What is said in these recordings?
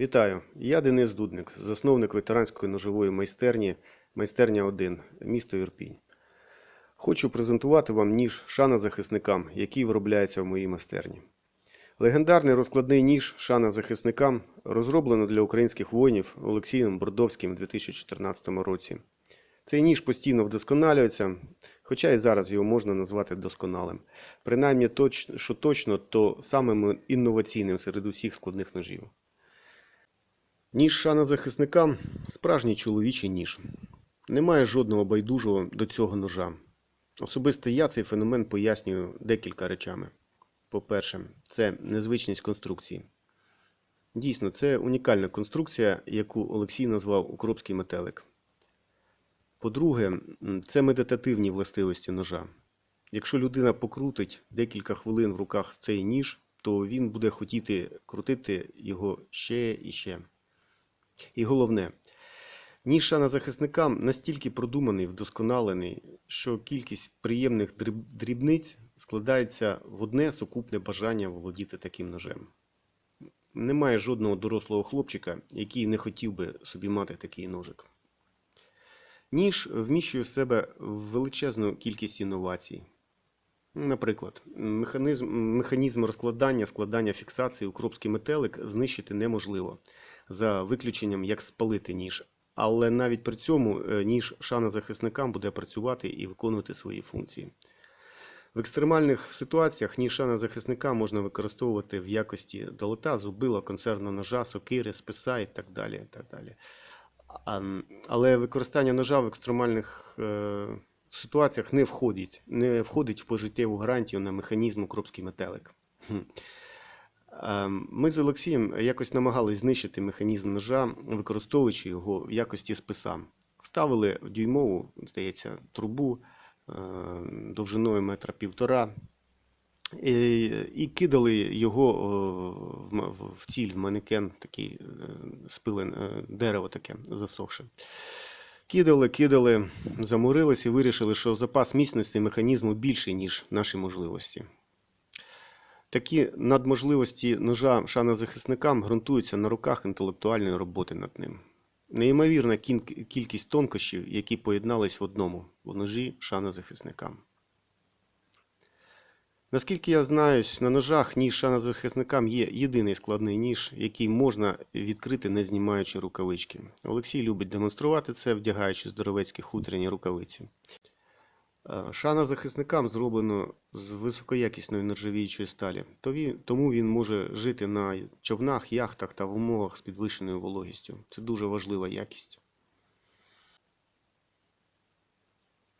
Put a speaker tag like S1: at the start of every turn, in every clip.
S1: Вітаю! Я Денис Дудник, засновник ветеранської ножової майстерні Майстерня 1, місто Ірпінь. Хочу презентувати вам ніж шана захисникам, який виробляється в моїй майстерні. Легендарний розкладний ніж шана захисникам розроблено для українських воїнів Олексієм Бордовським у 2014 році. Цей ніж постійно вдосконалюється, хоча і зараз його можна назвати досконалим. Принаймні, що точно, то самим інноваційним серед усіх складних ножів. Ніж шана захисникам справжній чоловічий ніж. Немає жодного байдужого до цього ножа. Особисто я цей феномен пояснюю декілька речами. По-перше, це незвичність конструкції. Дійсно, це унікальна конструкція, яку Олексій назвав укропський метелик. По-друге, це медитативні властивості ножа. Якщо людина покрутить декілька хвилин в руках цей ніж, то він буде хотіти крутити його ще і ще. І головне, ніж шана захисникам настільки продуманий, вдосконалений, що кількість приємних дрібниць складається в одне сукупне бажання володіти таким ножем. Немає жодного дорослого хлопчика, який не хотів би собі мати такий ножик. Ніж вміщує в себе величезну кількість інновацій. Наприклад, механізм, механізм розкладання, складання фіксації укропський метелик знищити неможливо, за виключенням як спалити ніж. Але навіть при цьому е, ніж шана захисникам буде працювати і виконувати свої функції. В екстремальних ситуаціях ніж шана захисника можна використовувати в якості долота, зубила, консервного ножа, сокири, списа і так далі. І так далі. Але використання ножа в екстремальних е, ситуаціях не входить, не входить в пожиттєву гарантію на механізм укропський метелик. Е, Ми з Олексієм якось намагались знищити механізм ножа, використовуючи його в якості списа. Вставили в дюймову, здається, трубу е, довжиною метра півтора. І, і кидали його е, в, в- в ціль, в манекен, такий е, спилен, е, дерево таке засохше. Кидали, кидали, замурились і вирішили, що запас міцності механізму більший, ніж наші можливості. Такі надможливості ножа шана захисникам ґрунтуються на руках інтелектуальної роботи над ним. Неймовірна кількість тонкощів, які поєднались в одному в ножі шана захисникам. Наскільки я знаюсь, на ножах ніж шана захисникам є єдиний складний ніж, який можна відкрити, не знімаючи рукавички. Олексій любить демонструвати це, вдягаючи здоровецькі хутряні рукавиці. Е, Шана захисникам зроблено з високоякісної нержавіючої сталі, тому він може жити на човнах, яхтах та в умовах з підвищеною вологістю. Це дуже важлива якість.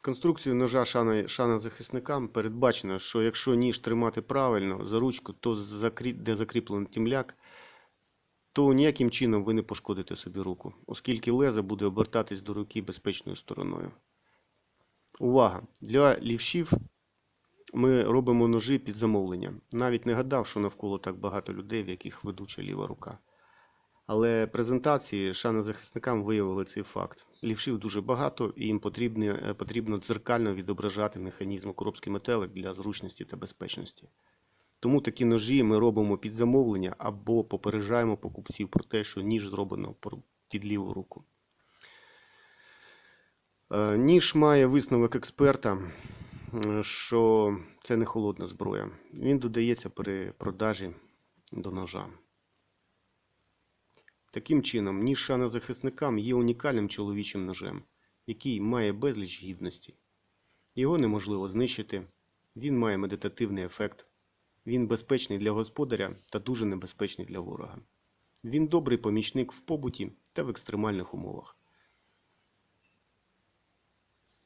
S1: Конструкцію ножа шана, шана захисникам передбачено, що якщо ніж тримати правильно за ручку, то де закріплений тімляк, то ніяким чином ви не пошкодите собі руку, оскільки леза буде обертатись до руки безпечною стороною. Увага! Для лівшів ми робимо ножі під замовлення. Навіть не гадав, що навколо так багато людей, в яких ведуча ліва рука. Але презентації шана захисникам виявили цей факт. Лівшів дуже багато, і їм потрібно, е, потрібно дзеркально відображати механізм укропський метелик для зручності та безпечності. Тому такі ножі ми робимо під замовлення або попереджаємо покупців про те, що ніж зроблено під ліву руку. Е, Ніж має висновок експерта, що це не холодна зброя. Він додається при продажі до ножа. Таким чином, ніж шана захисникам є унікальним чоловічим ножем, який має безліч гідності. Його неможливо знищити, він має медитативний ефект, він безпечний для господаря та дуже небезпечний для ворога. Він добрий помічник в побуті та в екстремальних умовах.